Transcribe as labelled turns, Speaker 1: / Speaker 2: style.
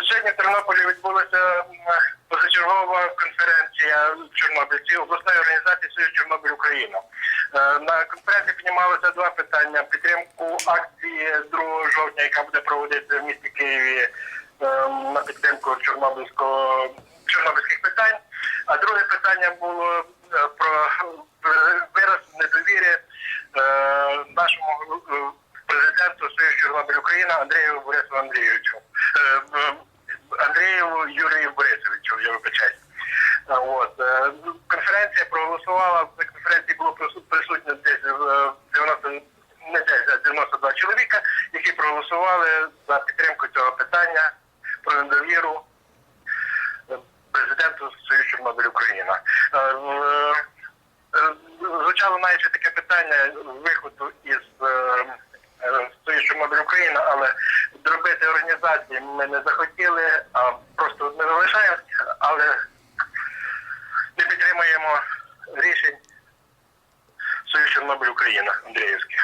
Speaker 1: Сьогодні в Тернополі відбулася позачергова конференція Чорнобильців обласної організації Союз Чорнобиль Україна. Е, На конференції піднімалося два питання: підтримку акції 2 жовтня, яка буде проводитися в місті Києві е, на підтримку Чорнобильського чорнобильських питань. А друге питання було е, про вираз недовіри нашому президенту Союз Чорнобиль Україна Андрію Борисову Андрійовичу. От. е, Конференція проголосувала, на конференції було прису- присутньо десь е, 90, не десь, а 92 чоловіка, які проголосували за підтримку цього питання про недовіру е, президенту Союз Чорнобиль Україна. Е, е, Звучало навіть таке питання виходу із е, е, Союз Чорнобиль Україна, але зробити організації ми не захотіли, а просто не залишаємо, але не підтримуємо рішень Союз Чорнобиль Україна Андріївських.